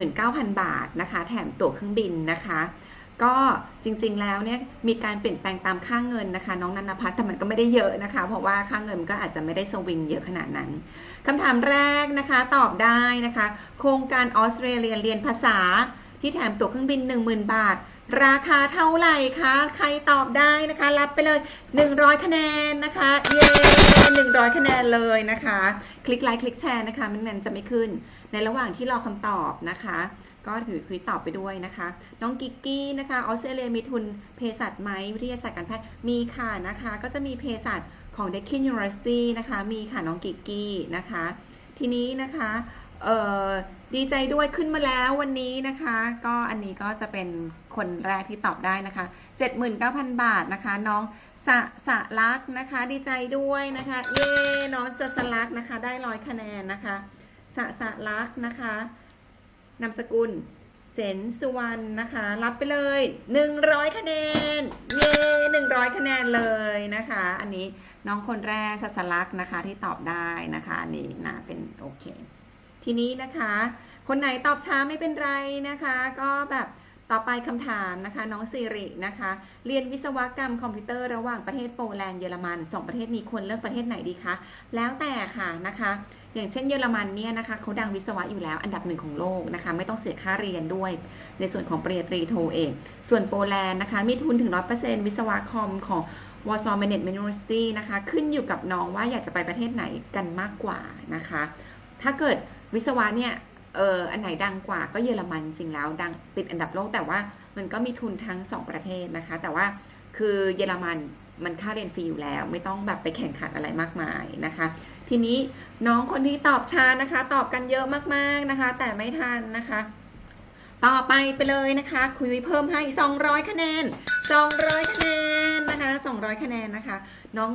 19,000 บาทนะคะ แถมตั๋วเครื่องบินนะคะ ก็จริงๆแล้วเนี่ยมีการเปลี่ยนแปลงตามค่าเงินนะคะ น้องนันพัฒน์แต่มันก็ไม่ได้เยอะนะคะ เพราะว่าค่าเงินก็อาจจะไม่ได้สวิงเยอะขนาดนั้นคำถามแรกนะคะตอบได้นะคะ โครงการออสเตรเลียเรียนภาษาที่แถมตั๋วเครื่องบิน 10,000 บาท ราคาเท่าไหร่คะ ใครตอบได้นะคะ รับไปเลย 100 คะแนนนะคะ เย้100คะแนนเลยนะคะ คลิกไลค์คลิกแชร์นะคะไม่งั้นจะไม่ขึ้น ในระหว่างที่รอคำตอบนะคะ ก็ถือคุยตอบไปด้วยนะคะ น้องกิกกี้นะคะ ออสเตรเลียมีทุนเภสัชไหมวิทยาศาสตร์การแพทย์ มีค่ะนะคะ ก็จะมีเภสัชของ Deakin University นะคะ มีค่ะน้องกิกกี้นะคะ ทีนี้นะคะ เออดีใจด้วยขึ้นมาแล้ววันนี้นะคะ ก็อันนี้ก็จะเป็นคนแรกที่ตอบได้นะคะ 79,000 บาทนะคะ น้องสะสะลักษ์นะคะ ดีใจด้วยนะคะ เย้น้องจะสลักษ์นะคะ ได้ร้อยคะแนนนะคะ สะสะลักษ์นะคะนามสกุลเสนสุวรรณนะคะ รับไปเลย 100 คะแนน เย้100 คะแนนเลยนะคะ อันนี้น้องคนแรกสัสลักษ์นะคะที่ตอบได้นะคะนนี้นะเป็นโอเค ทีนี้นะคะ คนไหนตอบช้าไม่เป็นไรนะคะ ก็แบบต่อไปคำถามนะคะน้องสิรินะคะ เรียนวิศวกรรมคอมพิวเตอร์ระหว่างประเทศโปแลนด์เยอรมันสองประเทศนี้ควรเลือกประเทศไหนดีคะแล้วแต่ค่ะนะคะ อย่างเช่นเยอรมันเนี่ยนะคะเขาดังวิศวะอยู่แล้วอันดับหนึ่งของโลกนะคะ ไม่ต้องเสียค่าเรียนด้วย ในส่วนของปริญญาตรีโทเองส่วนโปแลนด์นะคะมีทุนถึง100%วิศวะคอมของ Warsaw Management University นะคะ ขึ้นอยู่กับน้องว่าอยากจะไปประเทศไหนกันมากกว่านะคะ ถ้าเกิด วิศวะเนี่ยเอออันไหนดังกว่าก็เยอรมันจริงแล้วดังติดอันดับโลกแต่ว่ามันก็มีทุนทั้งสองประเทศนะคะ แต่ว่าคือเยอรมันมันค่าเรียนฟรีอยู่แล้ว ไม่ต้องแบบไปแข่งขันอะไรมากมายนะคะ ทีนี้น้องคนที่ตอบช้านะคะ ตอบกันเยอะมากๆนะคะ แต่ไม่ทันนะคะ ต่อไปไปเลยนะคะ คุยเพิ่มให้ 200 คะแนน 200 คะแนนนะคะ 200 คะแนนนะคะ น้อง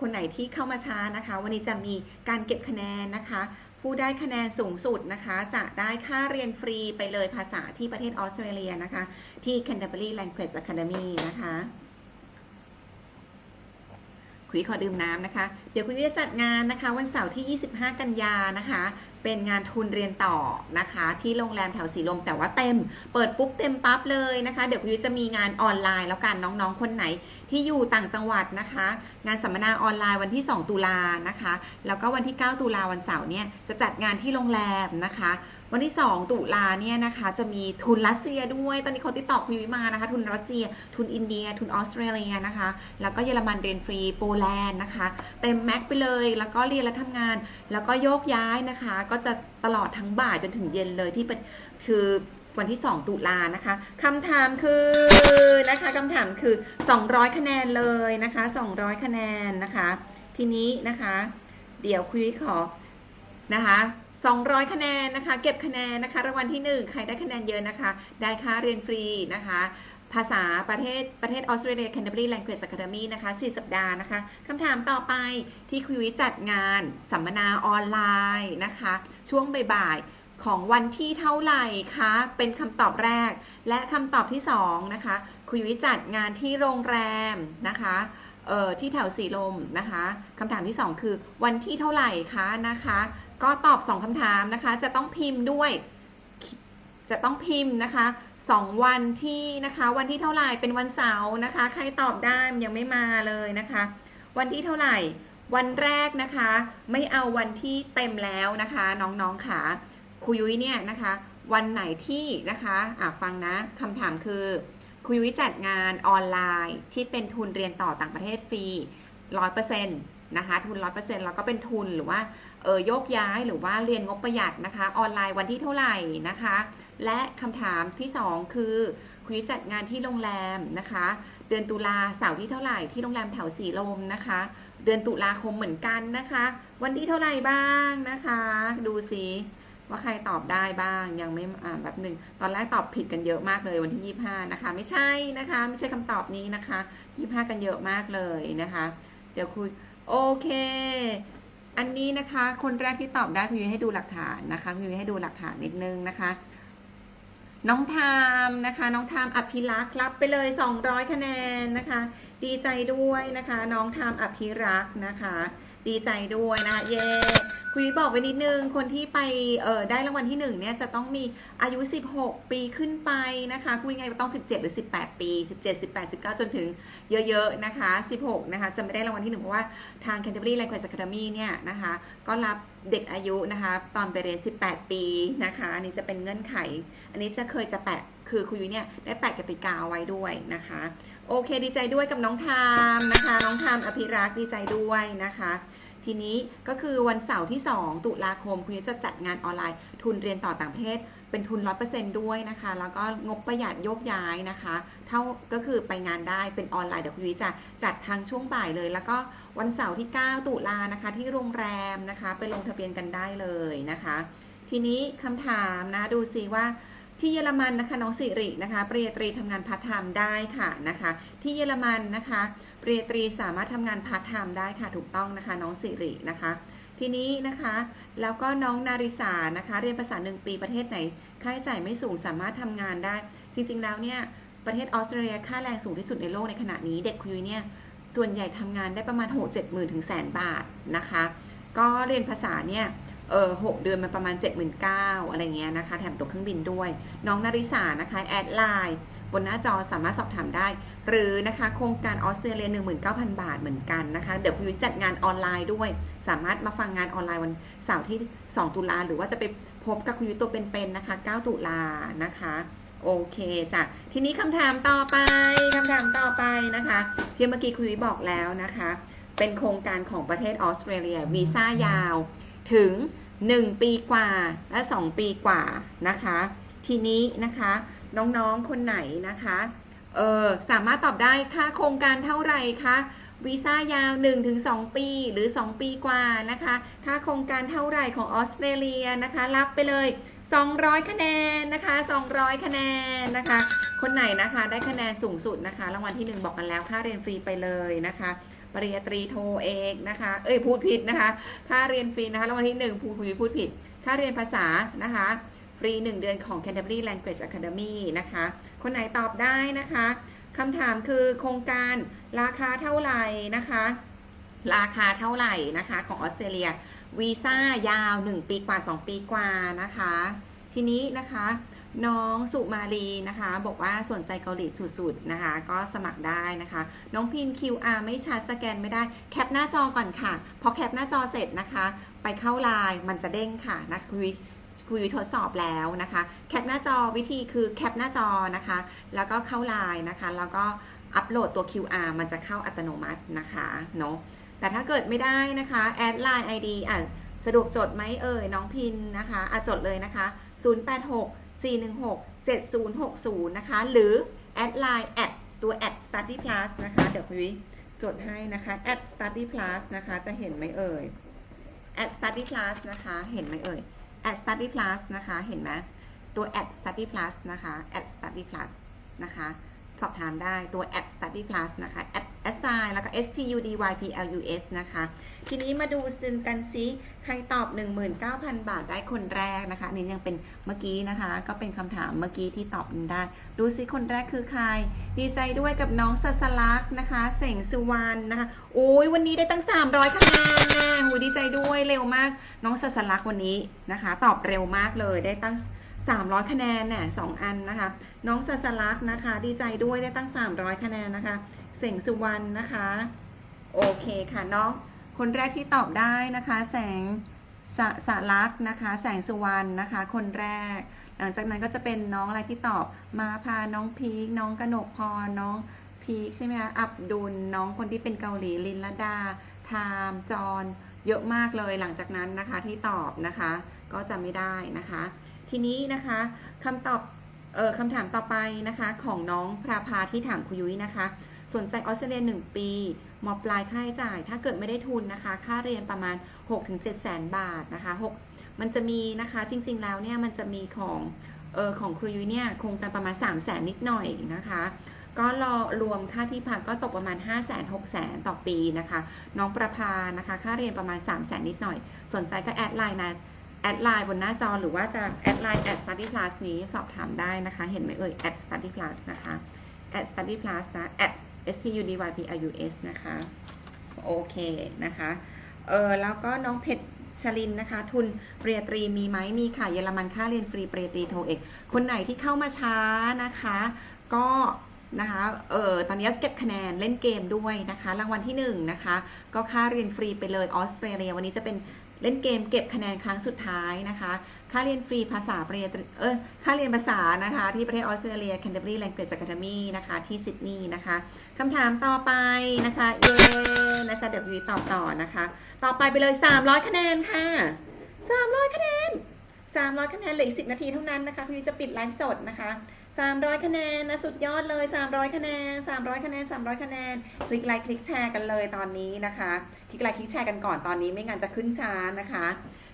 คนไหนที่เข้ามาช้านะคะ วันนี้จะมีการเก็บคะแนนนะคะ ผู้ได้คะแนนสูงสุดนะคะ จะได้ค่าเรียนฟรีไปเลยภาษาที่ประเทศออสเตรเลียนะคะ ที่ Canterbury Language Academy นะคะคุยขอดื่มน้ำนะคะ เดี๋ยวคุยจะจัดงานนะคะ วันเสาร์ที่ 25 กันยานะคะ เป็นงานทุนเรียนต่อนะคะ ที่โรงแรมแถวสีลมแต่ว่าเต็ม เปิดปุ๊บเต็มปั๊บเลยนะคะ เดี๋ยวคุยจะมีงานออนไลน์แล้วกันน้องๆ คนไหน ที่อยู่ต่างจังหวัดนะคะ งานสัมมนาออนไลน์วันที่ 2 ตุลานะคะ แล้วก็วันที่ 9 ตุลาวันเสาร์เนี่ยจะจัดงานที่โรงแรมนะคะ วันที่ 2 ตุลาเนี่ยนะคะจะมีทุนรัสเซียด้วย ตอนนี้เขาติดต่อคุยมานะคะ ทุนรัสเซีย ทุนอินเดีย ทุนออสเตรเลียนะคะ แล้วก็เยอรมันเรียนฟรีโปแลนด์นะคะ เต็มแม็กไปเลย แล้วก็เรียนและทำงาน แล้วก็โยกย้ายนะคะ ก็จะตลอดทั้งบ่ายจนถึงเย็นเลยที่เป็นคือ วันที่ 2 ตุลานะคะคำถามคือนะคะคำถามคือ 200 คะแนนเลยนะคะ 200 คะแนนนะคะ ทีนี้นะคะ เดี๋ยวคุยขอนะคะ200 คะแนนนะคะ เก็บคะแนนนะคะรางวัลที่ 1 ใครได้คะแนนเยอะนะคะ ได้ค่าเรียนฟรีนะคะ ภาษาประเทศประเทศออสเตรเลีย Canterbury Language Academy นะคะ 4 สัปดาห์นะคะคำถามต่อไปที่คุยวิจัดงาน สัมมนาออนไลน์นะคะ ช่วงบ่ายๆ ของวันที่เท่าไหร่คะ เป็นคำตอบแรก และคำตอบที่2นะคะคุยวิจัดงานที่โรงแรมนะคะเอ่อที่แถวสีลมนะคะคำถามที่ 2 คือวันที่เท่าไหร่คะนะคะ ก็ตอบ 2คำถามนะคะ จะต้องพิมพ์ด้วย จะต้องพิมพ์นะคะสองวันที่นะคะ วันที่เท่าไหร่เป็นวันเสาร์นะคะ ใครตอบได้ยังไม่มาเลยนะคะ วันที่เท่าไหร่ วันแรกนะคะ ไม่เอาวันที่เต็มแล้วนะคะ น้องๆค่ะ ครูยุ้ยเนี่ยนะคะ วันไหนที่นะคะอะฟังนะคำถามคือครูยุ้ยจัดงานออนไลน์ที่เป็นทุนเรียนต่อต่างประเทศฟรีร้อยเปอร์เซ็นต์นะคะทุนร้อยเปอร์เซ็นต์แล้วก็เป็นทุนหรือว่าเออโยกย้ายหรือว่าเรียนงบประหยัดนะคะ ออนไลน์วันที่เท่าไหร่นะคะ และคำถามที่ 2 คือคุยจัดงานที่โรงแรมนะคะ เดือนตุลาเสาร์ที่เท่าไหร่ที่โรงแรมแถวสีลมนะคะ เดือนตุลาคมเหมือนกันนะคะ วันที่เท่าไหร่บ้างนะคะ ดูสิ ว่าใครตอบได้บ้างยังไม่อ่าแบบหนึ่งตอนแรกตอบผิดกันเยอะมากเลยวันที่ 25 นะคะ ไม่ใช่นะคะ ไม่ใช่คำตอบนี้นะคะ 25 กันเยอะมากเลยนะคะ เดี๋ยวคุยโอเค อันนี้นะคะ คนแรกที่ตอบได้คุณยุ้ยให้ดูหลักฐานนะคะคุณยุ้ยให้ดูหลักฐานนิดนึงนะคะ น้องทามนะคะ น้องทามอภิรักษ์รับไปเลย 200 คะแนนนะคะ ดีใจด้วยนะคะ น้องทามอภิรักษ์นะคะ ดีใจด้วยนะคะเย้ คุยบอกไว้นิดนึง คนที่ไปเออได้รางวัลที่หนึ่งเนี่ยจะต้องมีอายุ 16 ปีขึ้นไปนะคะคุณยไงก็ต้อง 17 หรือ 18 ปี 17 18 19 จนถึงเยอะๆนะคะ 16 นะคะจะไม่ได้รางวัลที่หนึ่งเพราะว่าทาง Canterbury Language Academy เนี่ยนะคะก็รับเด็กอายุนะคะตอนไปเรียน 18 ปีนะคะอันนี้จะเป็นเงื่อนไข อันนี้จะเคยจะแปะคือคุณยเนี่ยได้แปะกติกาเอาไว้ด้วยนะคะ โอเคดีใจด้วยกับน้องทามนะคะ น้องทามอภิรักษ์ดีใจด้วยนะคะ ทีนี้ก็คือวันเสาร์ที่ 2 ตุลาคม คุณยุ้ยจะจัดงานออนไลน์ ทุนเรียนต่อต่างประเทศ เป็นทุน 100%ด้วยนะคะ แล้วก็งบประหยัดโยกย้ายนะคะ เท่าก็คือไปงานได้เป็นออนไลน์ เดี๋ยวคุณยุ้ยจะจัดทางช่วงบ่ายเลย แล้วก็วันเสาร์ที่ 9 ตุลานะคะ ที่โรงแรมนะคะ ไปลงทะเบียนกันได้เลยนะคะ ทีนี้คำถามนะดูซิว่าที่เยอรมันนะคะน้องสิรินะคะปริญญาตรีทำงานพาร์ทไทม์ได้ค่ะนะคะ ที่เยอรมันนะคะ ปริญญาตรีสามารถทำงานพาร์ทไทม์ได้ค่ะถูกต้องนะคะ น้องสิรินะคะ ทีนี้นะคะ แล้วก็น้องนาริสานะคะ เรียนภาษาหนึ่งปีประเทศไหนค่าใช้จ่ายไม่สูงสามารถทำงานได้ จริงๆแล้วเนี่ยประเทศออสเตรเลียค่าแรงสูงที่สุดในโลกในขณะนี้เด็กคุยเนี่ยส่วนใหญ่ทำงานได้ประมาณ 6 7 0 0 0 0ถึงแสนบาทนะคะ ก็เรียนภาษาเนี่ยเออหกเดือนมันประมาณ 7 9 0 0 0อะไรเงี้ยนะคะ แถมตัวเครื่องบินด้วย น้องนาริสานะคะ แอดไลน์ บนหน้าจอสามารถสอบถามได้ หรือนะคะโครงการออสเตรเลีย 19,000 บาทเหมือนกันนะคะ เดี๋ยวคุณยุ้ยจัดงานออนไลน์ด้วย สามารถมาฟังงานออนไลน์วันเสาร์ที่ 2 ตุลาหรือว่าจะไปพบกับคุณยุ้ยตัวเป็นๆนะคะ 9 ตุลานะคะโอเคจ้ะทีนี้คำถามต่อไปคำถามต่อไปนะคะ ที่เมื่อกี้คุณยุ้ยบอกแล้วนะคะ เป็นโครงการของประเทศออสเตรเลียวีซ่ายาวถึง 1 ปีกว่าและ 2 ปีกว่านะคะ ทีนี้นะคะ น้องๆ คนไหนนะคะ เออสามารถตอบได้ค่าโครงการเท่าไหร่คะวีซ่ายาว 1-2 ปีหรือ 2 ปีกว่านะคะ ค่าโครงการเท่าไหร่ของออสเตรเลียนะคะ รับไปเลย 200 คะแนนนะคะ 200 คะแนนนะคะ คนไหนนะคะได้คะแนนสูงสุดนะคะ รางวัลที่ 1 บอกกันแล้วค่าเรียนฟรีไปเลยนะคะ ปริญญาตรีโทเอกนะคะ เอ้ยพูดผิดนะคะ ค่าเรียนฟรีนะคะ รางวัลที่ 1 พูดคุยพูดผิด ค่าเรียนภาษานะคะ ฟรี 1 เดือนของ Canterbury Language Academy นะคะ คนไหนตอบได้นะคะคำถามคือโครงการราคาเท่าไหร่นะคะ ราคาเท่าไหร่นะคะของออสเตรเลียวีซ่ายาว 1 ปีกว่า 2 ปีกว่านะคะ ทีนี้นะคะน้องสุมาลีนะคะ บอกว่าสนใจเกาหลีสุดๆนะคะ ก็สมัครได้นะคะ น้องพิน QR ไม่ชัดสแกนไม่ได้แคปหน้าจอก่อนค่ะ พอแคปหน้าจอเสร็จนะคะ ไปเข้าไลน์มันจะเด้งค่ะนะคุย คุยทดสอบแล้วนะคะ แคปหน้าจอวิธีคือแคปหน้าจอนะคะ แล้วก็เข้าไลน์นะคะ แล้วก็อัปโหลดตัว QR มันจะเข้าอัตโนมัตินะคะเนาะแต่ถ้าเกิดไม่ได้นะคะแอดไลน์ ID อะสะดวกจดไหมเอ่ยน้องพินนะคะอะจดเลยนะคะ 086 416 7060 นะคะ หรือแอดไลน์แอดตัวแอด study plus นะคะ เดี๋ยวคุยจดให้นะคะแอด study plus นะคะ จะเห็นไหมเอ่ยแอด study plus นะคะ เห็นไหมเอ่ย แอด study plus นะคะ เห็นไหมตัวแอด study plus นะคะแอด study plus นะคะ สอบถามได้ตัว at study plus นะคะ at s i แล้วก็ s t u d y p l u s นะคะ ทีนี้มาดูซึนกันซิใครตอบ 19,000 บาทได้คนแรกนะคะนนี้ยังเป็นเมื่อกี้นะคะ ก็เป็นคำถามเมื่อกี้ที่ตอบได้ ดูซิคนแรกคือใคร ดีใจด้วยกับน้องสัสลักษ์นะคะ เสงสุวรรณนะคะโอ้ยวันนี้ได้ตั้ง 300คะแนนหูดีใจด้วยเร็วมาก น้องสัสลักษ์วันนี้นะคะ ตอบเร็วมากเลยได้ตั้ง 300 คะแนนเนี่ยสองอันนะคะ น้องสัสลักษ์นะคะ ดีใจด้วยได้ตั้ง 300 คะแนนนะคะ เสงสุวรรณนะคะ โอเคค่ะน้องคนแรกที่ตอบได้นะคะ แสงสสลักษ์นะคะ แสงสุวรรณนะคะ คนแรก หลังจากนั้นก็จะเป็นน้องอะไรที่ตอบมาพาน้องพีคน้องกนกพรน้องพีคใช่ไหมคะอับดุลน้องคนที่เป็นเกาหลีลินลดาไทามจอนเยอะมากเลยหลังจากนั้นนะคะที่ตอบนะคะ ก็จะไม่ได้นะคะ ทีนี้นะคะคำตอบเออคำถามต่อไปนะคะของน้องพราพาที่ถามคุยุ้ยนะคะ สนใจออสเตรเลีย1 ปีมอปลายค่าใช้จ่าย ถ้าเกิดไม่ได้ทุนนะคะ ค่าเรียนประมาณ 6-7แสนบาทนะคะ6มันจะมีนะคะจริงๆแล้วเนี่ยมันจะมีของเออของครูยุ้ยเนี่ยคงกันประมาณ 3 0 0แสนนิดหน่อยนะคะ ก็รอรวมค่าที่พักก็ตกประมาณ 5 0 0 0 0 0 6 0 0 0 0ต่อปีนะคะ น้องประพานะคะ ค่าเรียนประมาณ 3 0 0 0 0 0นิดหน่อย สนใจก็แอดไลน์นะ แอดไลน์บนหน้าจอหรือว่าจะแอดไลน์ at study plus นี้สอบถามได้นะคะ เห็นไหมเอ่ย at study plus นะคะ at study plus นะ at s t u d y p l u s นะคะ โอเคนะคะเออแล้วก็น้องเพชรชลินนะคะ ทุนเปริญญาตรีมีไหมมีค่ะ เยอรมันค่าเรียนฟรีเปริญญาตรีโทเอกคนไหนที่เข้ามาช้านะคะ ก็นะคะเออตอนนี้เก็บคะแนนเล่นเกมด้วยนะคะ รางวัลที่หนึ่งนะคะ ก็ค่าเรียนฟรีไปเลยออสเตรเลีย วันนี้จะเป็น เล่นเกมเก็บคะแนนครั้งสุดท้ายนะคะ ค่าเรียนฟรีภาษาปริญญาเออค่าเรียนภาษานะคะ ที่ประเทศออสเตรเลีย Canterbury Language Academy นะคะ ที่ซิดนีย์นะคะคำถามต่อไปนะคะ เย้นะคะเดี๋ยววีตอบต่อนะคะ ต่อไปไปเลย 300 คะแนนค่ะ 300 คะแนน 300 คะแนนเหลืออีก10 นาทีเท่านั้นนะคะพี่จะปิดไลฟ์สดนะคะ 300 คะแนนนะสุดยอดเลย 300 คะแนน 300 คะแนน 300 คะแนน คลิกไลค์คลิกแชร์กันเลยตอนนี้นะคะ คลิกไลค์คลิกแชร์กันก่อนตอนนี้ไม่งั้นจะขึ้นช้านะคะ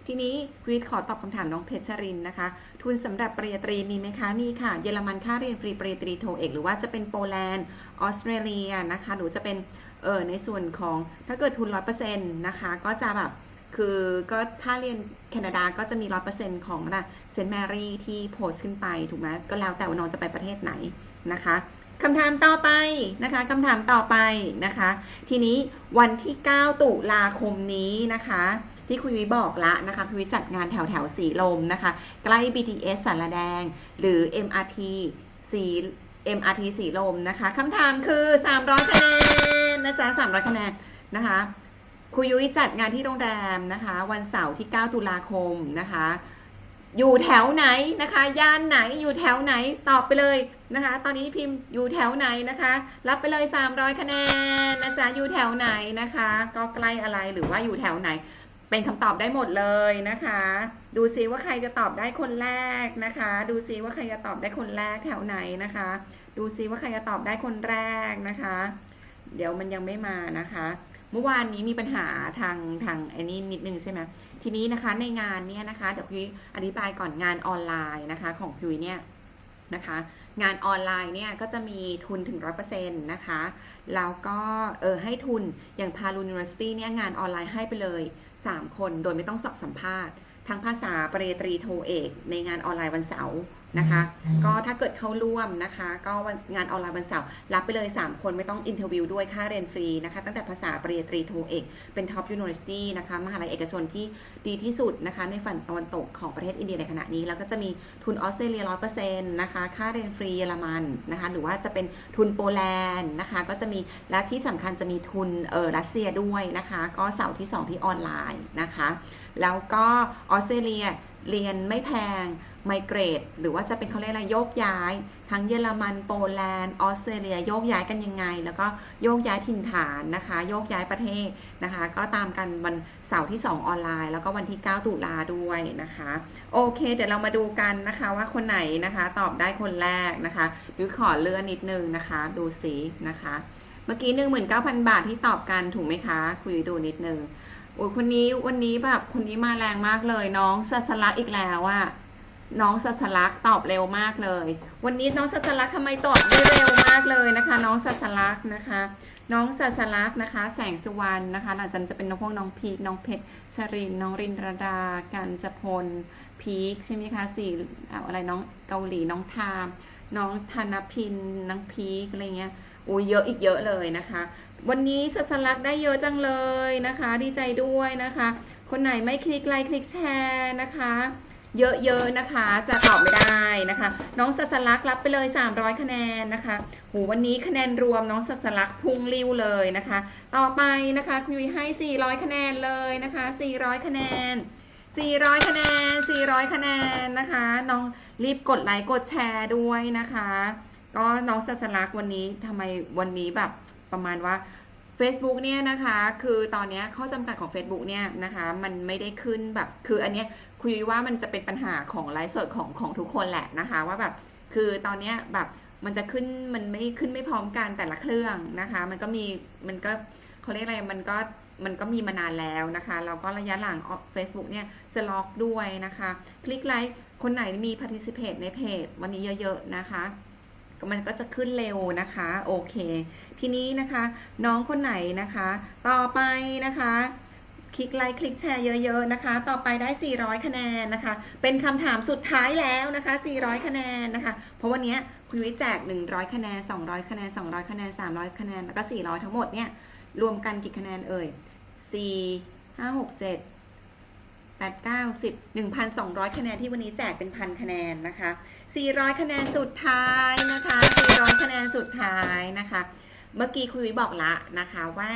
ทีนี้ควิดขอตอบคำถามน้องเพชรชรินนะคะ ทุนสำหรับปริญญาตรีมีไหมคะ มีค่ะ เยอรมันค่าเรียนฟรีปริญญาตรีโทเอก หรือว่าจะเป็นโปแลนด์ ออสเตรเลียนะคะ หรือจะเป็นเออในส่วนของถ้าเกิดทุน 100%นะคะ ก็จะแบบ คือก็ถ้าเรียนแคนาดาก็จะมี100%ของนะเซนต์แมรี่ที่โพสต์ขึ้นไปถูกไหมก็แล้วแต่ว่าน้องจะไปประเทศไหนนะคะคำถามต่อไปนะคะคำถามต่อไปนะคะ ทีนี้วันที่ 9 ตุลาคมนี้นะคะ ที่คุยวิบอกละนะคะคุยวิจัดงานแถวแถวสีลมนะคะ ใกล้ BTS สารแดง หรือ MRT สี MRT สีลมนะคะคำถามคือ 300คะแนนนะจ๊ะ300คะแนนนะคะ ครูยุ้ยจัดงานที่โรงแรมนะคะ วันเสาร์ที่ 9 ตุลาคมนะคะ อยู่แถวไหนนะคะ ย่านไหนอยู่แถวไหนตอบไปเลยนะคะ ตอนนี้พิมพ์อยู่แถวไหนนะคะ รับไปเลย 300 คะแนนนะจ๊ะอยู่แถวไหนนะคะ ก็ใกล้อะไรหรือว่าอยู่แถวไหน เป็นคำตอบได้หมดเลยนะคะ ดูซิว่าใครจะตอบได้คนแรกนะคะ ดูซิว่าใครจะตอบได้คนแรกแถวไหนนะคะ ดูซิว่าใครจะตอบได้คนแรกนะคะ เดี๋ยวมันยังไม่มานะคะ เมื่อวานนี้มีปัญหาทางทางไอ้นี่นิดนึงใช่ไหมทีนี้นะคะในงานเนี่ยนะคะเดี๋ยวพี่อธิบายก่อนงานออนไลน์นะคะของพี่เนี่ยนะคะงานออนไลน์เนี่ยก็จะมีทุนถึง 100%นะคะ แล้วก็เออให้ทุนอย่างพาลูนิเวอร์ซิตี้เนี่ยงานออนไลน์ให้ไปเลย 3 คนโดยไม่ต้องสอบสัมภาษณ์ ทั้งภาษาปริญญาตรีโทเอก ในงานออนไลน์วันเสาร์นะคะ ก็ถ้าเกิดเข้าร่วมนะคะ ก็วันงานออนไลน์วันเสาร์รับไปเลย 3 คนไม่ต้องอินเทอร์วิวด้วยค่าเรียนฟรีนะคะ ตั้งแต่ภาษาปริญญาตรีโทเอก เป็นท็อปยูนิเวอร์ซิตี้นะคะ มหาลัยเอกชนที่ดีที่สุดนะคะ ในฝั่งตะวันตกของประเทศอินเดียในขณะนี้ แล้วก็จะมีทุนออสเตรเลียร้อยเปอร์เซ็นต์นะคะ ค่าเรียนฟรีเยอรมันนะคะ หรือว่าจะเป็นทุนโปแลนด์นะคะ ก็จะมีและที่สำคัญจะมีทุนเออรัสเซียด้วยนะคะ ก็เสาร์ที่ 2 ที่ออนไลน์นะคะ แล้วก็ออสเตรเลียเรียนไม่แพงไมเกรด หรือว่าจะเป็นเขาเรียกอะไรโยกย้าย ทั้งเยอรมันโปแลนด์ออสเตรเลียโยกย้ายกันยังไง แล้วก็โยกย้ายถิ่นฐานนะคะ โยกย้ายประเทศนะคะ ก็ตามกันวันเสาร์ที่ 2 ออนไลน์ แล้วก็วันที่ 9 ตุลาด้วยนะคะ โอเค เดี๋ยวเรามาดูกันนะคะว่าคนไหนนะคะ ตอบได้คนแรกนะคะดิวขอเลื่อนนิดนึงนะคะ ดูสินะคะ เมื่อกี้ 19,000 บาทที่ตอบกันถูกไหมคะ คุยดูนิดนึง โอ้ยคนนี้วันนี้แบบคนนี้มาแรงมากเลย น้องสัสลักอีกแล้วอะน้องสัสลักตอบเร็วมากเลย วันนี้น้องสัสลักทำไมตอบได้เร็วมากเลยนะคะ น้องสัสลักนะคะ น้องสัสลักนะคะ แสงสุวรรณนะคะหลังจากจะเป็นน้องพวกน้องพีคน้องเพชรชรินน้องรินรดากันจพลพีคใช่ไหมคะสี่อะไรน้องเกาหลีน้องทามน้องธนพินน้องพีคอะไรเงี้ย อ้ยเยอะอีกเยอะเลยนะคะ วันนี้สัสลักได้เยอะจังเลยนะคะ ดีใจด้วยนะคะ คนไหนไม่คลิกไลค์คลิกแชร์นะคะเยอะๆนะคะ จะตอบไม่ได้นะคะ น้องสัสลักรับไปเลย 300 คะแนนนะคะโหวันนี้คะแนนรวมน้องสัสลักพุ่งริ้วเลยนะคะ ต่อไปนะคะคุณยุ้ยให้ 400 คะแนนเลยนะคะ 400 คะแนน 400 คะแนน 400 คะแนนนะคะ น้องรีบกดไลค์กดแชร์ด้วยนะคะ ก็น้องสัสลักวันนี้ทำไมวันนี้แบบประมาณว่า Facebook เนี่ยนะคะ คือตอนนี้ข้อจำกัดของ Facebook เนี่ยนะคะ มันไม่ได้ขึ้นแบบคืออันเนี้ยคุยว่ามันจะเป็นปัญหาของไลฟ์สดของของทุกคนแหละนะคะ ว่าแบบคือตอนเนี้ยแบบมันจะขึ้นมันไม่ขึ้นไม่พร้อมกันแต่ละเครื่องนะคะ มันก็มีมันก็เขาเรียกอะไรมันก็มันก็มีมานานแล้วนะคะแล้วก็ระยะหลัง Facebook เนี่ยจะล็อกด้วยนะคะ คลิกไลค์คนไหนมี participate ในเพจวันนี้เยอะ ๆ นะคะ มันก็จะขึ้นเร็วนะคะโอเค ทีนี้นะคะน้องคนไหนนะคะ ต่อไปนะคะคลิกไลค์คลิกแชร์เยอะ ๆ นะคะ ต่อไปได้ 400 คะแนนนะคะ เป็นคำถามสุดท้ายแล้วนะคะ 400 คะแนนนะคะ เพราะวันนี้คุณวิทย์แจก 100 คะแนน 200 คะแนน 200 คะแนน 300 คะแนน แล้วก็ 400 ทั้งหมดเนี่ย รวมกันกี่คะแนนเอ่ย 4 5 6 7 8 9 10 1,200 คะแนนที่วันนี้แจกเป็นพันคะแนนนะคะ 400 คะแนนสุดท้ายนะคะ 400 คะแนนสุดท้ายนะคะ เมื่อกี้คุยวิบอกละนะคะว่า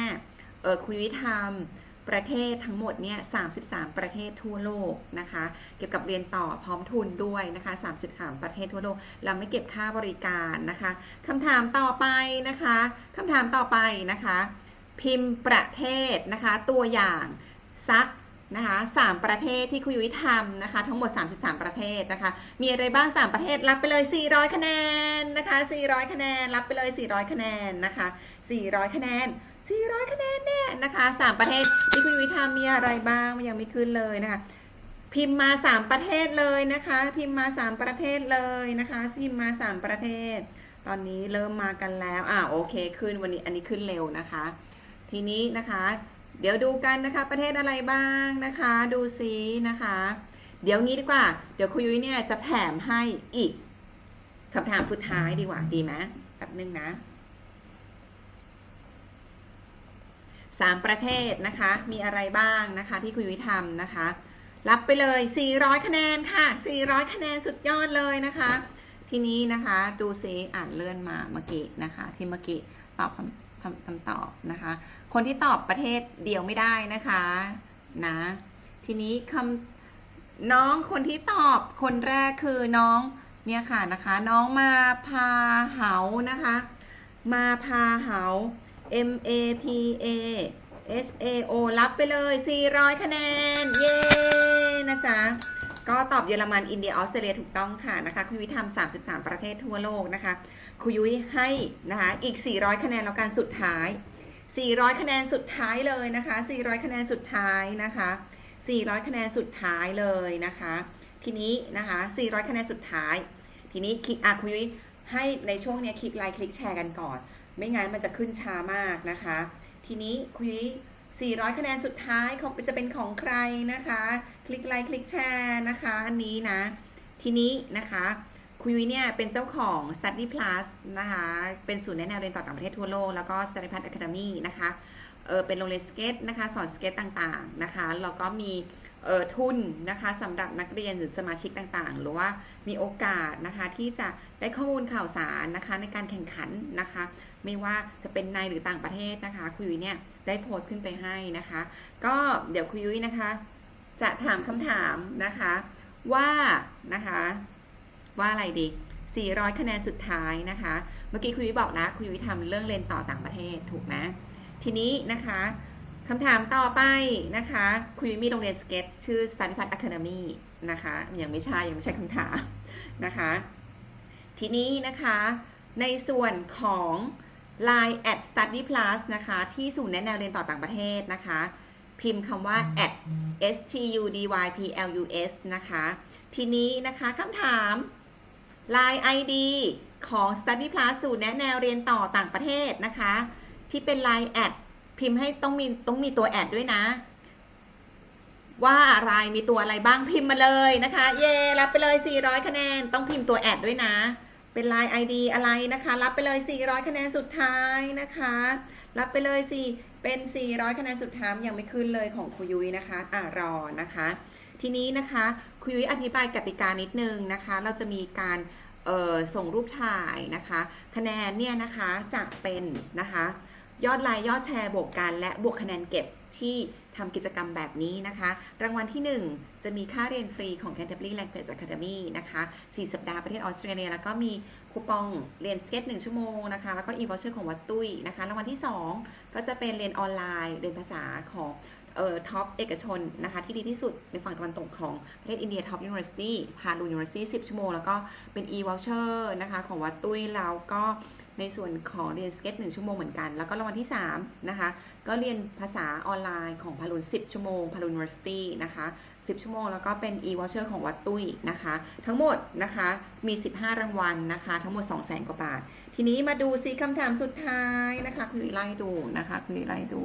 เออคุยวิทำประเทศทั้งหมดเนี่ย33 ประเทศทั่วโลกนะคะ เกี่ยวกับเรียนต่อพร้อมทุนด้วยนะคะ 33 ประเทศทั่วโลก เราไม่เก็บค่าบริการนะคะคำถามต่อไปนะคะคำถามต่อไปนะคะ พิมพ์ประเทศนะคะ ตัวอย่างสัก นะคะสามประเทศที่คุยวิทำนะคะ ทั้งหมด 33 ประเทศนะคะ มีอะไรบ้าง 3 ประเทศรับไปเลย 400 คะแนนนะคะ 400 คะแนนรับไปเลย 400 คะแนนนะคะ 400 คะแนน 400 คะแนนแน่นะคะ 3 ประเทศที่คุยวิทำมีอะไรบ้างมันยังไม่ขึ้นเลยนะคะ พิมพ์มา 3 ประเทศเลยนะคะ พิมพ์มา 3 ประเทศเลยนะคะพิมพ์มา 3 ประเทศ ตอนนี้เริ่มมากันแล้วอ่าโอเคขึ้นวันนี้อันนี้ขึ้นเร็วนะคะ ทีนี้นะคะ เดี๋ยวดูกันนะคะ ประเทศอะไรบ้างนะคะ ดูซินะคะ เดี๋ยวงี้ดีกว่า เดี๋ยวคุยุ้ยเนี่ยจะแถมให้อีกคำถามสุดท้ายดีกว่าดีไหมแป๊บนึงนะสามประเทศนะคะ มีอะไรบ้างนะคะ ที่คุยยุ้ยทำนะคะ รับไปเลย 400 คะแนนค่ะ 400 คะแนนสุดยอดเลยนะคะ ทีนี้นะคะ ดูซิอ่านเลื่อนมาเมื่อกี้นะคะ ที่เมื่อกี้ตอบคำ คำตอบนะคะ คนที่ตอบประเทศเดียวไม่ได้นะคะนะทีนี้คำน้องคนที่ตอบคนแรกคือน้องเนี่ยค่ะนะคะ น้องมาพาเหานะคะ มาพาเหา M A P A S A O รับไปเลย 400 คะแนน เย้นะจ๊ะ ก็ตอบเยอรมัน อินเดีย ออสเตรเลีย ถูกต้องค่ะนะคะ คุณยุ้ยทำ33 ประเทศทั่วโลกนะคะ คุยุ้ยให้นะคะอีก 400 คะแนนแล้วกันสุดท้าย 400 คะแนนสุดท้ายเลยนะคะ 400 คะแนนสุดท้ายนะคะ 400 คะแนนสุดท้ายเลยนะคะ ทีนี้นะคะ 400 คะแนนสุดท้าย ทีนี้คลิกอะคุยุ้ยให้ในช่วงนี้คลิกไลค์คลิกแชร์กันก่อน ไม่งั้นมันจะขึ้นช้ามากนะคะ ทีนี้คุยุ้ย400 คะแนนสุดท้ายของจะเป็นของใครนะคะ คลิกไลค์คลิกแชร์นะคะ อันนี้นะ ทีนี้นะคะ คุยวิเนี่ยเป็นเจ้าของ Study Plus นะคะ เป็นศูนย์แนะแนวเรียนต่อต่างประเทศทั่วโลก แล้วก็ Study Plus Academy นะคะ เออเป็นโรงเรียนสเก็ตนะคะ สอนสเก็ตต่างๆนะคะ แล้วก็มีเออทุนนะคะสำหรับนักเรียนหรือสมาชิกต่างๆ หรือว่ามีโอกาสนะคะที่จะได้ข้อมูลข่าวสารนะคะในการแข่งขันนะคะ ไม่ว่าจะเป็นในหรือต่างประเทศนะคะคุยยุ้ยเนี่ยได้โพสต์ขึ้นไปให้นะคะ ก็เดี๋ยวคุยยุ้ยนะคะ จะถามคำถามนะคะว่านะคะ ว่าอะไรดี 400 คะแนนสุดท้ายนะคะ เมื่อกี้คุยวิบอกแล้วคุยวิทำเรื่องเรียนต่อต่างประเทศถูกไหมทีนี้นะคะคำถามต่อไปนะคะคุยมีโรงเรียนสเก็ตชื่อ Study Path Academy นะคะยังไม่ใช่ยังไม่ใช่คำถามนะคะ ทีนี้นะคะในส่วนของ Line at Study Plus นะคะ ที่ศูนย์แนะแนวเรียนต่อต่างประเทศนะคะ พิมพ์คำว่า at s t u d y p l u s นะคะ ทีนี้นะคะคำถาม Line ID ของ Study Plus ศูนย์แนะแนวเรียนต่อต่างประเทศนะคะ ที่เป็น Line แอดพิมพ์ให้ต้องมีต้องมีตัวแอดด้วยนะ ว่าอะไรมีตัวอะไรบ้างพิมพ์มาเลยนะคะ เย่รับไปเลย 400 คะแนน ต้องพิมพ์ตัวแอดด้วยนะ เป็น Line ID อะไรนะคะ รับไปเลย 400 คะแนนสุดท้ายนะคะ รับไปเลยสิเป็น 400 คะแนนสุดท้ายยังไม่ขึ้นเลยของคุยุ้ยนะคะ อ่ารอนะคะ ทีนี้นะคะ คุยุ้ยอธิบายกติกานิดนึงนะคะ เราจะมีการส่งรูปถ่ายนะคะ คะแนนเนี่ยนะคะจะเป็นนะคะ ยอดไลค์ยอดแชร์บวกกัน และบวกคะแนนเก็บที่ทำกิจกรรมแบบนี้นะคะ รางวัลที่ 1 จะมีค่าเรียนฟรีของ Canterbury Language Academy นะคะ 4 สัปดาห์ประเทศออสเตรเลีย แล้วก็มีคูปองเรียนสเก็ต 1 ชั่วโมงนะคะ แล้วก็ e-voucher ของวัดตุ้ยนะคะ รางวัลที่ 2 ก็จะเป็นเรียนออนไลน์ เรียนภาษาของ เอ่อท็อปเอกชนนะคะที่ดีที่สุดในฝั่งตะวันตกของประเทศอินเดียท็อปยูนิเวอร์ซิตี้พาลูยูนิเวอร์ซิตี้10 ชั่วโมง แล้วก็เป็น e-voucher นะคะของวัดตุ้ยแล้วก็ในส่วนของเรียนสเก็ต1ชั่วโมงเหมือนกัน แล้วก็รางวัลที่3นะคะก็เรียนภาษาออนไลน์ของพาลูน10 ชั่วโมงพาลูยูนิเวอร์ซิตี้นะคะ10 ชั่วโมง แล้วก็เป็น e-voucher ของวัดตุ้ยนะคะ ทั้งหมดนะคะมี 15 รางวัลนะคะ ทั้งหมด 200,000 กว่าบาท ทีนี้มาดูซิคำถามสุดท้ายนะคะ คุณวิไล่ดูนะคะ คุณวิไล่ดู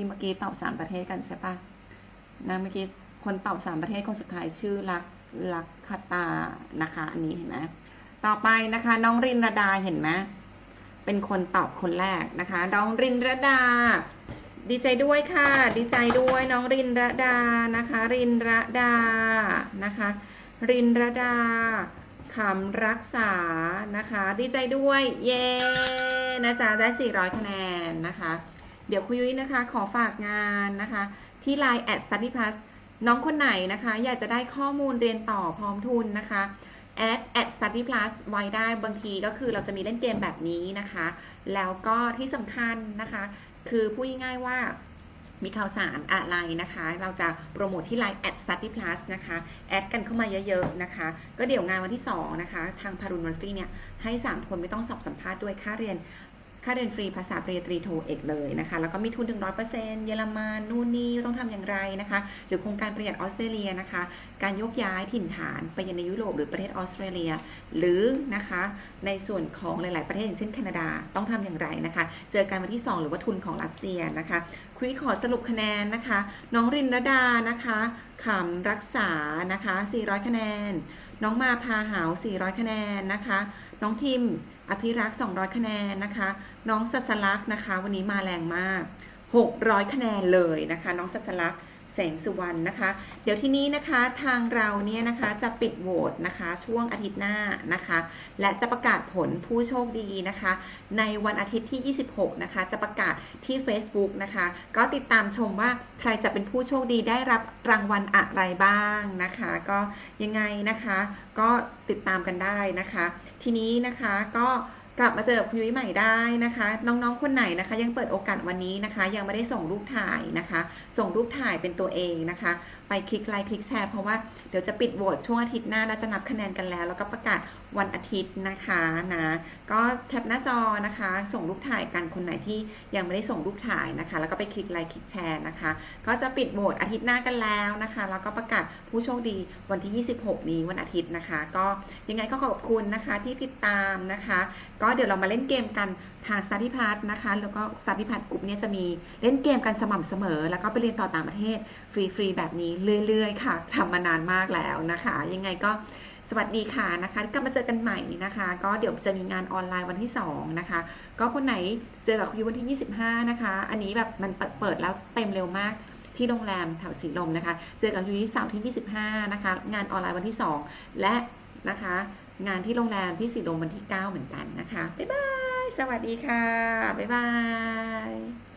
ที่เมื่อกี้ตอบ3ประเทศกันใช่ปะนะเมื่อกี้คนตอบ3ประเทศคนสุดท้ายชื่อลักลักคตานะคะอันนี้เห็นไหมต่อไปนะคะน้องรินรดาเห็นไหมเป็นคนตอบคนแรกนะคะน้องรินรดา ดีใจด้วยค่ะ ดีใจด้วยน้องรินระดานะคะ รินระดานะคะ รินระดาคำรักษานะคะ ดีใจด้วย เย้นะจ๊ะได้ 400 คะแนนนะคะ เดี๋ยวคุยยุ้ยนะคะ ขอฝากงานนะคะ ที่ Line at study plus น้องคนไหนนะคะ อยากจะได้ข้อมูลเรียนต่อพร้อมทุนนะคะ at at study plus ไว้ได้บางทีก็คือเราจะมีเล่นเกมแบบนี้นะคะ แล้วก็ที่สำคัญนะคะ คือพูดง่ายๆว่ามีข่าวสารอะไรนะคะ เราจะโปรโมทที่ Line at study plus นะคะ แอดกันเข้ามาเยอะๆนะคะ ก็เดี๋ยวงานวันที่ 2 นะคะ ทางพารุณวันฟี่เนี่ย ให้ 3 คนไม่ต้องสอบสัมภาษณ์ด้วยค่าเรียน ค่าเรียนฟรีภาษาปริญญาตรีโทเอกเลยนะคะ แล้วก็มีทุนถึงร้อยเปอร์เซ็นต์เยอรมันนู่นนี่ต้องทำอย่างไรนะคะ หรือโครงการประหยัดออสเตรเลียนะคะ การยกย้ายถิ่นฐานไปยังในยุโรปหรือประเทศออสเตรเลีย หรือนะคะในส่วนของหลาย ๆ ประเทศอย่างเช่นแคนาดาต้องทำอย่างไรนะคะ เจอกันวันที่ 2 หรือว่าทุนของรัสเซียนะคะคุยขอสรุปคะแนนนะคะ น้องรินรดานะคะขำรักษานะคะ400 คะแนน น้องมาพาหาว 400 คะแนนนะคะ น้องทิม อภิรักษ์ 200 คะแนนนะคะ น้องสัสลักษ์นะคะ วันนี้มาแรงมาก 600 คะแนนเลยนะคะ น้องสัสลักษ์ แสงสุวรรณนะคะ เดี๋ยวที่นี้นะคะทางเราเนี่ยนะคะจะปิดโหวตนะคะช่วงอาทิตย์หน้านะคะ และจะประกาศผลผู้โชคดีนะคะ ในวันอาทิตย์ที่ 26 นะคะ จะประกาศที่ Facebook นะคะ ก็ติดตามชมว่าใครจะเป็นผู้โชคดีได้รับรางวัลอะไรบ้างนะคะ ก็ยังไงนะคะ ก็ติดตามกันได้นะคะ ทีนี้นะคะก็ กลับมาเจอกับคุณยุ้ยใหม่ได้นะคะ น้องๆคนไหนนะคะ ยังเปิดโอกาสวันนี้นะคะ ยังไม่ได้ส่งรูปถ่ายนะคะ ส่งรูปถ่ายเป็นตัวเองนะคะ ไปคลิกไลค์คลิกแชร์เพราะว่าเดี๋ยวจะปิดโหวตช่วงอาทิตย์หน้าแล้วจะนับคะแนนกันแล้ว แล้วก็ประกาศวันอาทิตย์นะคะนะก็แคปหน้าจอนะคะ ส่งรูปถ่ายกันคนไหนที่ยังไม่ได้ส่งรูปถ่ายนะคะ แล้วก็ไปคลิกไลค์คลิกแชร์นะคะ ก็จะปิดโหวตอาทิตย์หน้ากันแล้วนะคะ แล้วก็ประกาศผู้โชคดีวันที่ 26 นี้วันอาทิตย์นะคะ ก็ยังไงก็ขอบคุณนะคะที่ติดตามนะคะ ก็เดี๋ยวเรามาเล่นเกมกันทาง Study p a s นะคะ แล้วก็ Study p a s กลุ่มนี้จะมีเล่นเกมกันสม่ำเสมอ แล้วก็ไปเรียนต่อต่างประเทศฟรีๆแบบนี้เรื่อยๆ ค่ะทำมานานมากแล้วนะคะ ยังไงก็สวัสดีค่ะนะคะกลับมาเจอกันใหม่นะคะ ก็เดี๋ยวจะมีงานออนไลน์วันที่ 2 นะคะ ก็คนไหนเจอกับคุณยุวันที่ 25 นะคะ อันนี้แบบมันเปิดแล้วเต็มเร็วมากที่โรงแรมแถวสีลมนะคะ เจอกับยุที่เสาร์ที่ 25 นะคะ งานออนไลน์วันที่ 2 และนะคะ งานที่โรงแรมที่สีลมวันที่ 9 เหมือนกันนะคะ บ๊ายบาย สวัสดีค่ะ บ๊ายบาย